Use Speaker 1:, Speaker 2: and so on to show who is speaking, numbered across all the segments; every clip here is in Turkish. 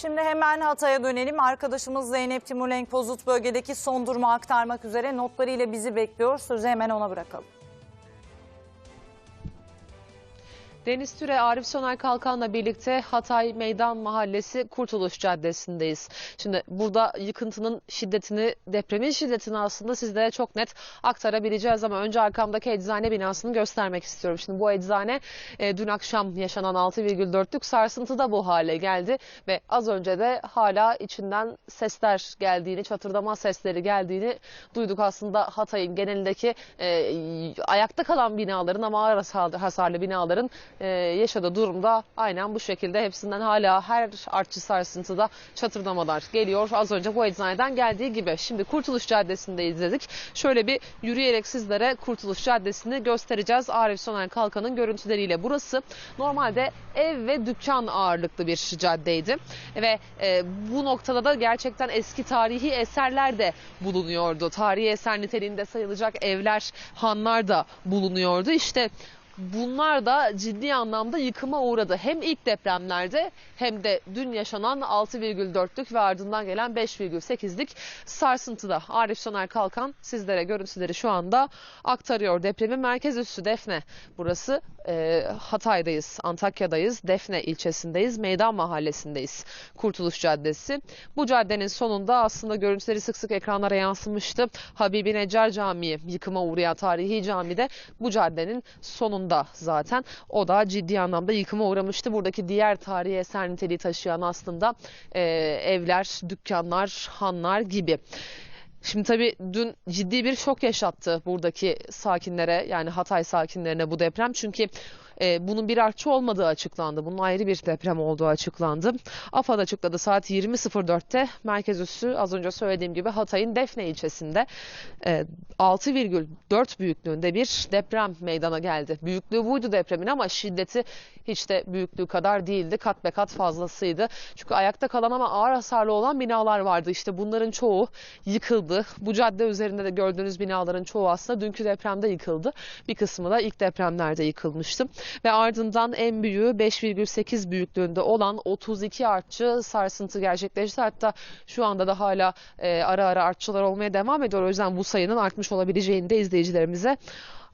Speaker 1: Şimdi hemen Hatay'a dönelim. Arkadaşımız Zeynep Timurlenk Pozut bölgedeki son durumu aktarmak üzere notlarıyla bizi bekliyor. Sözü hemen ona bırakalım.
Speaker 2: Deniz Türe, Arif Soner Kalkan'la birlikte Hatay Meydan Mahallesi Kurtuluş Caddesi'ndeyiz. Şimdi burada yıkıntının şiddetini, depremin şiddetini aslında sizlere çok net aktarabileceğiz ama önce arkamdaki eczane binasını göstermek istiyorum. Şimdi bu eczane e, dün akşam yaşanan 6,4'lük sarsıntıda bu hale geldi ve az önce de hala içinden sesler geldiğini, çatırdama sesleri geldiğini duyduk aslında Hatay'ın genelindeki e, ayakta kalan binaların ama ağır hasarlı, binaların e, yaşadığı durumda aynen bu şekilde hepsinden hala her artçı sarsıntıda çatırdamalar geliyor. Az önce bu eczaneden geldiği gibi. Şimdi Kurtuluş Caddesi'nde izledik. Şöyle bir yürüyerek sizlere Kurtuluş Caddesi'ni göstereceğiz. Arif Soner Kalkan'ın görüntüleriyle. Burası normalde ev ve dükkan ağırlıklı bir caddeydi. Ve e, bu noktada da gerçekten eski tarihi eserler de bulunuyordu. Tarihi eser niteliğinde sayılacak evler, hanlar da bulunuyordu. İşte Bunlar da ciddi anlamda yıkıma uğradı. Hem ilk depremlerde hem de dün yaşanan 6,4'lük ve ardından gelen 5,8'lik sarsıntıda. Arif Soner Kalkan sizlere görüntüleri şu anda aktarıyor. Depremin merkez üssü Defne. Burası e, Hatay'dayız, Antakya'dayız, Defne ilçesindeyiz, Meydan Mahallesi'ndeyiz. Kurtuluş Caddesi. Bu caddenin sonunda aslında görüntüleri sık sık ekranlara yansımıştı. Habibi Necar Camii yıkıma uğrayan tarihi camide bu caddenin sonunda zaten. O da ciddi anlamda yıkıma uğramıştı. Buradaki diğer tarihi eser niteliği taşıyan aslında e, evler, dükkanlar, hanlar gibi. Şimdi tabii dün ciddi bir şok yaşattı buradaki sakinlere yani Hatay sakinlerine bu deprem. Çünkü e, bunun bir artçı olmadığı açıklandı. Bunun ayrı bir deprem olduğu açıklandı. AFAD açıkladı saat 20.04'te merkez üssü az önce söylediğim gibi Hatay'ın Defne ilçesinde e, 6,4 büyüklüğünde bir deprem meydana geldi. Büyüklüğü buydu depremin ama şiddeti hiç de büyüklüğü kadar değildi. Kat be kat fazlasıydı. Çünkü ayakta kalan ama ağır hasarlı olan binalar vardı. İşte bunların çoğu yıkıldı. Bu cadde üzerinde de gördüğünüz binaların çoğu aslında dünkü depremde yıkıldı. Bir kısmı da ilk depremlerde yıkılmıştı. Ve ardından en büyüğü 5,8 büyüklüğünde olan 32 artçı sarsıntı gerçekleşti. Hatta şu anda da hala e, ara ara artçılar olmaya devam ediyor. O yüzden bu sayının artmış olabileceğini de izleyicilerimize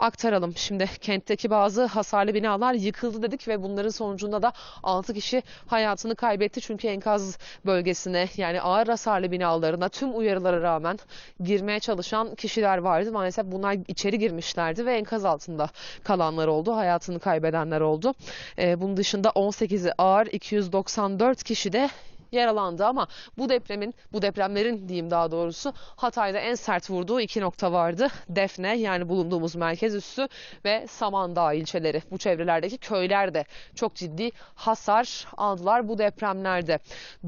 Speaker 2: aktaralım. Şimdi kentteki bazı hasarlı binalar yıkıldı dedik ve bunların sonucunda da 6 kişi hayatını kaybetti. Çünkü enkaz bölgesine yani ağır hasarlı binalarına tüm uyarılara rağmen girmeye çalışan kişiler vardı. Maalesef bunlar içeri girmişlerdi ve enkaz altında kalanlar oldu. Hayatını kaybedenler oldu. Ee, bunun dışında 18'i ağır 294 kişi de yaralandı ama bu depremin, bu depremlerin diyeyim daha doğrusu Hatay'da en sert vurduğu iki nokta vardı. Defne yani bulunduğumuz merkez üssü ve Samandağ ilçeleri. Bu çevrelerdeki köyler de çok ciddi hasar aldılar bu depremlerde.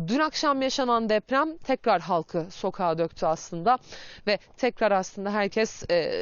Speaker 2: Dün akşam yaşanan deprem tekrar halkı sokağa döktü aslında ve tekrar aslında herkes e,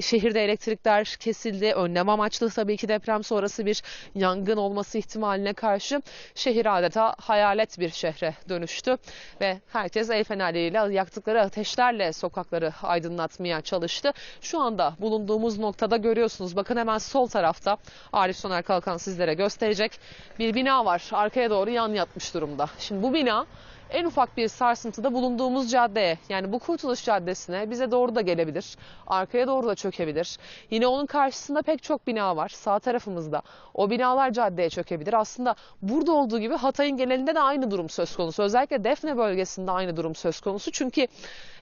Speaker 2: şehirde elektrikler kesildi. Önlem amaçlı tabii ki deprem sonrası bir yangın olması ihtimaline karşı şehir adeta hayalet bir şehre dönüştü ve herkes el fenerleriyle yaktıkları ateşlerle sokakları aydınlatmaya çalıştı. Şu anda bulunduğumuz noktada görüyorsunuz. Bakın hemen sol tarafta Arif Soner Kalkan sizlere gösterecek bir bina var. Arkaya doğru yan yatmış durumda. Şimdi bu bina en ufak bir sarsıntıda bulunduğumuz caddeye yani bu Kurtuluş Caddesi'ne bize doğru da gelebilir. Arkaya doğru da çökebilir. Yine onun karşısında pek çok bina var sağ tarafımızda. O binalar caddeye çökebilir. Aslında burada olduğu gibi Hatay'ın genelinde de aynı durum söz konusu. Özellikle Defne bölgesinde aynı durum söz konusu. Çünkü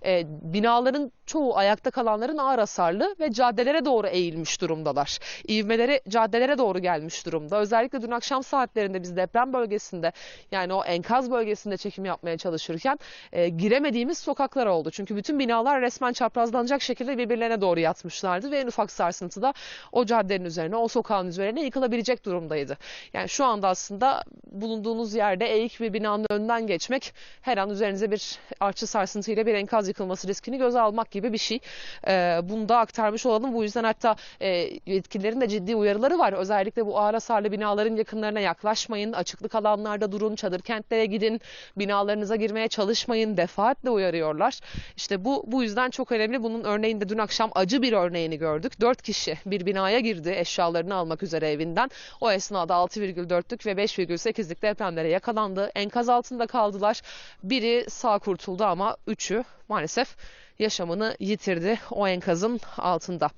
Speaker 2: e, binaların çoğu ayakta kalanların ağır hasarlı ve caddelere doğru eğilmiş durumdalar. İvmeleri caddelere doğru gelmiş durumda. Özellikle dün akşam saatlerinde biz deprem bölgesinde yani o enkaz bölgesinde çekim yapmaya çalışırken e, giremediğimiz sokaklar oldu. Çünkü bütün binalar resmen çaprazlanacak şekilde birbirlerine doğru yatmışlardı ve en ufak sarsıntıda o caddenin üzerine, o sokağın üzerine yıkılabilecek durumdaydı. Yani şu anda aslında bulunduğunuz yerde eğik bir binanın önünden geçmek her an üzerinize bir artçı sarsıntıyla bir enkaz yıkılması riskini göze almak gibi bir şey. Ee, bunu da aktarmış olalım. Bu yüzden hatta e, yetkililerin de ciddi uyarıları var. Özellikle bu ağır hasarlı binaların yakınlarına yaklaşmayın. Açıklık alanlarda durun. Çadır kentlere gidin. Binaların binalarınıza girmeye çalışmayın defaatle uyarıyorlar. İşte bu bu yüzden çok önemli. Bunun örneğinde dün akşam acı bir örneğini gördük. 4 kişi bir binaya girdi eşyalarını almak üzere evinden. O esnada 6,4'lük ve 5,8'lik depremlere yakalandı. Enkaz altında kaldılar. Biri sağ kurtuldu ama üçü maalesef yaşamını yitirdi o enkazın altında.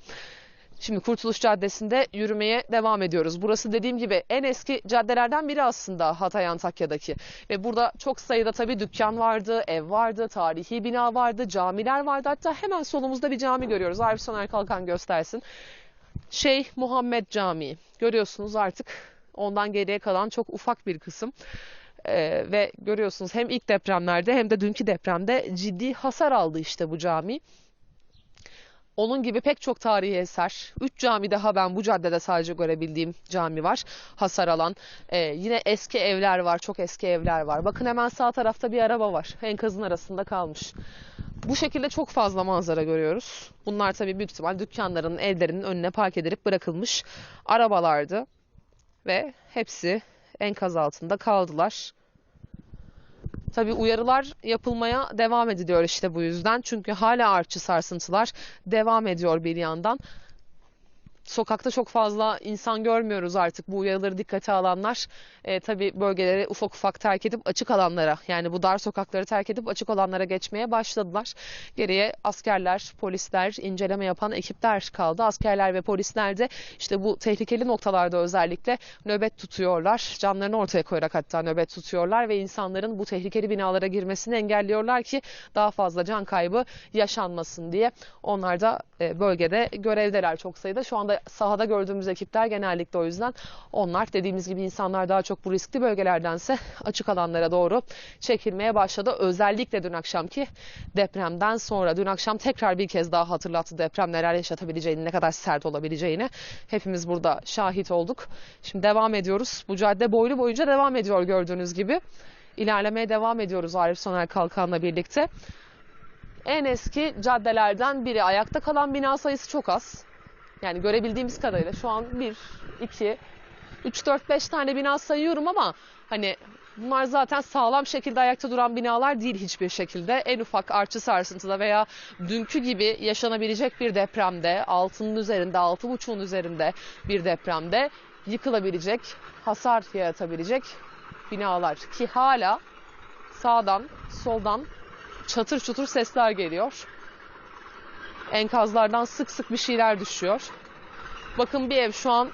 Speaker 2: Şimdi Kurtuluş Caddesi'nde yürümeye devam ediyoruz. Burası dediğim gibi en eski caddelerden biri aslında Hatay Antakya'daki. Ve burada çok sayıda tabii dükkan vardı, ev vardı, tarihi bina vardı, camiler vardı. Hatta hemen solumuzda bir cami görüyoruz. Arif Soner Kalkan göstersin. Şeyh Muhammed Camii. Görüyorsunuz artık ondan geriye kalan çok ufak bir kısım. Ee, ve görüyorsunuz hem ilk depremlerde hem de dünkü depremde ciddi hasar aldı işte bu cami. Onun gibi pek çok tarihi eser. Üç cami daha ben bu caddede sadece görebildiğim cami var. Hasar alan. Ee, yine eski evler var. Çok eski evler var. Bakın hemen sağ tarafta bir araba var. Enkazın arasında kalmış. Bu şekilde çok fazla manzara görüyoruz. Bunlar tabii büyük ihtimal dükkanların, evlerinin önüne park edilip bırakılmış arabalardı. Ve hepsi enkaz altında kaldılar. Tabii uyarılar yapılmaya devam ediliyor işte bu yüzden. Çünkü hala artçı sarsıntılar devam ediyor bir yandan. Sokakta çok fazla insan görmüyoruz artık bu uyarıları dikkate alanlar. E, tabii bölgeleri ufak ufak terk edip açık alanlara yani bu dar sokakları terk edip açık alanlara geçmeye başladılar. Geriye askerler, polisler, inceleme yapan ekipler kaldı. Askerler ve polisler de işte bu tehlikeli noktalarda özellikle nöbet tutuyorlar. Canlarını ortaya koyarak hatta nöbet tutuyorlar ve insanların bu tehlikeli binalara girmesini engelliyorlar ki daha fazla can kaybı yaşanmasın diye. Onlar da e, bölgede görevdeler çok sayıda. Şu anda sahada gördüğümüz ekipler genellikle o yüzden onlar dediğimiz gibi insanlar daha çok bu riskli bölgelerdense açık alanlara doğru çekilmeye başladı. Özellikle dün akşamki depremden sonra dün akşam tekrar bir kez daha hatırlattı deprem neler yaşatabileceğini, ne kadar sert olabileceğini. Hepimiz burada şahit olduk. Şimdi devam ediyoruz. Bu cadde boylu boyunca devam ediyor gördüğünüz gibi. İlerlemeye devam ediyoruz Arif Soner Kalkan'la birlikte. En eski caddelerden biri. Ayakta kalan bina sayısı çok az. Yani görebildiğimiz kadarıyla şu an 1, 2, 3, 4, 5 tane bina sayıyorum ama hani bunlar zaten sağlam şekilde ayakta duran binalar değil hiçbir şekilde. En ufak artçı sarsıntıda veya dünkü gibi yaşanabilecek bir depremde, altının üzerinde, altı buçuğun üzerinde bir depremde yıkılabilecek, hasar yaratabilecek binalar ki hala sağdan, soldan çatır çutur sesler geliyor. Enkazlardan sık sık bir şeyler düşüyor. Bakın bir ev şu an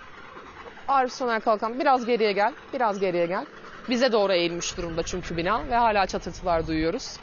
Speaker 2: Arif Soner Kalkan biraz geriye gel, biraz geriye gel. Bize doğru eğilmiş durumda çünkü bina ve hala çatırtılar duyuyoruz.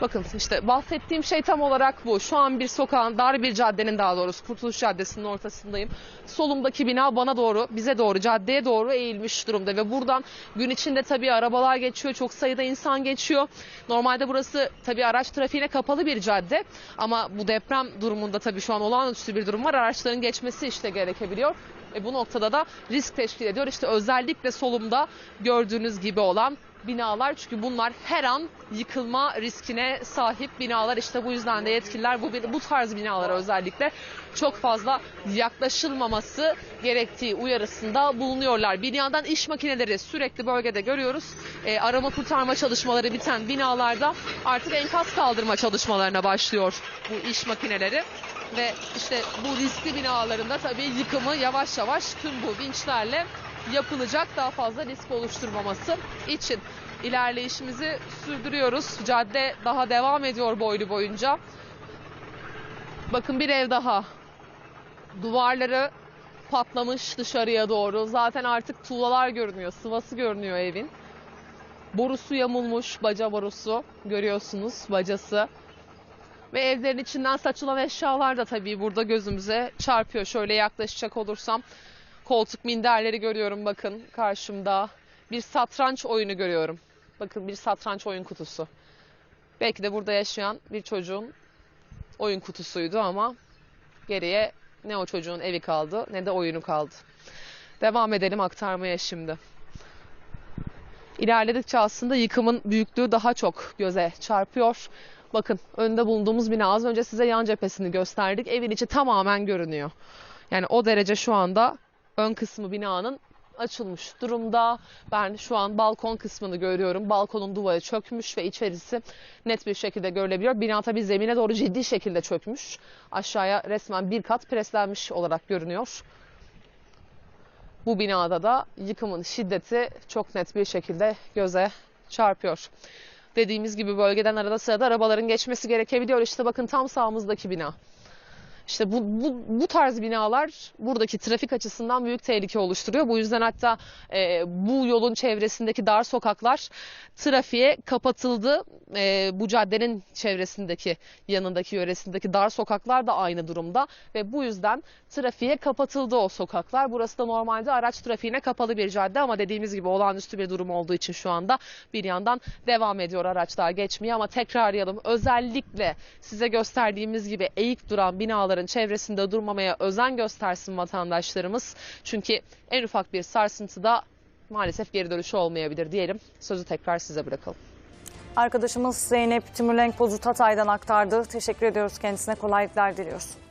Speaker 2: Bakın işte bahsettiğim şey tam olarak bu. Şu an bir sokağın, dar bir caddenin daha doğrusu Kurtuluş Caddesi'nin ortasındayım. Solumdaki bina bana doğru, bize doğru, caddeye doğru eğilmiş durumda ve buradan gün içinde tabii arabalar geçiyor, çok sayıda insan geçiyor. Normalde burası tabii araç trafiğine kapalı bir cadde ama bu deprem durumunda tabii şu an olağanüstü bir durum var. Araçların geçmesi işte gerekebiliyor. E bu noktada da risk teşkil ediyor. İşte özellikle solumda gördüğünüz gibi olan binalar çünkü bunlar her an yıkılma riskine sahip binalar. İşte bu yüzden de yetkililer bu bu tarz binalara özellikle çok fazla yaklaşılmaması gerektiği uyarısında bulunuyorlar. Binadan iş makineleri sürekli bölgede görüyoruz. E, arama kurtarma çalışmaları biten binalarda artık enkaz kaldırma çalışmalarına başlıyor bu iş makineleri. Ve işte bu riskli binalarında tabii yıkımı yavaş yavaş tüm bu vinçlerle yapılacak daha fazla risk oluşturmaması için ilerleyişimizi sürdürüyoruz. Cadde daha devam ediyor boylu boyunca. Bakın bir ev daha. Duvarları patlamış dışarıya doğru. Zaten artık tuğlalar görünüyor, sıvası görünüyor evin. Borusu yamulmuş, baca borusu görüyorsunuz, bacası. Ve evlerin içinden saçılan eşyalar da tabii burada gözümüze çarpıyor. Şöyle yaklaşacak olursam koltuk minderleri görüyorum bakın karşımda. Bir satranç oyunu görüyorum. Bakın bir satranç oyun kutusu. Belki de burada yaşayan bir çocuğun oyun kutusuydu ama geriye ne o çocuğun evi kaldı ne de oyunu kaldı. Devam edelim aktarmaya şimdi. İlerledikçe aslında yıkımın büyüklüğü daha çok göze çarpıyor. Bakın önünde bulunduğumuz bina az önce size yan cephesini gösterdik. Evin içi tamamen görünüyor. Yani o derece şu anda ön kısmı binanın açılmış durumda. Ben şu an balkon kısmını görüyorum. Balkonun duvarı çökmüş ve içerisi net bir şekilde görülebiliyor. Bina tabii zemine doğru ciddi şekilde çökmüş. Aşağıya resmen bir kat preslenmiş olarak görünüyor. Bu binada da yıkımın şiddeti çok net bir şekilde göze çarpıyor. Dediğimiz gibi bölgeden arada sırada arabaların geçmesi gerekebiliyor. İşte bakın tam sağımızdaki bina. İşte bu, bu, bu tarz binalar buradaki trafik açısından büyük tehlike oluşturuyor. Bu yüzden hatta e, bu yolun çevresindeki dar sokaklar trafiğe kapatıldı. E, bu caddenin çevresindeki yanındaki yöresindeki dar sokaklar da aynı durumda ve bu yüzden trafiğe kapatıldı o sokaklar. Burası da normalde araç trafiğine kapalı bir cadde ama dediğimiz gibi olağanüstü bir durum olduğu için şu anda bir yandan devam ediyor araçlar geçmeye ama tekrarlayalım özellikle size gösterdiğimiz gibi eğik duran binaların çevresinde durmamaya özen göstersin vatandaşlarımız. Çünkü en ufak bir sarsıntıda maalesef geri dönüşü olmayabilir diyelim. Sözü tekrar size bırakalım.
Speaker 1: Arkadaşımız Zeynep Timurlenk Bozut Hatay'dan aktardı. Teşekkür ediyoruz kendisine kolaylıklar diliyoruz.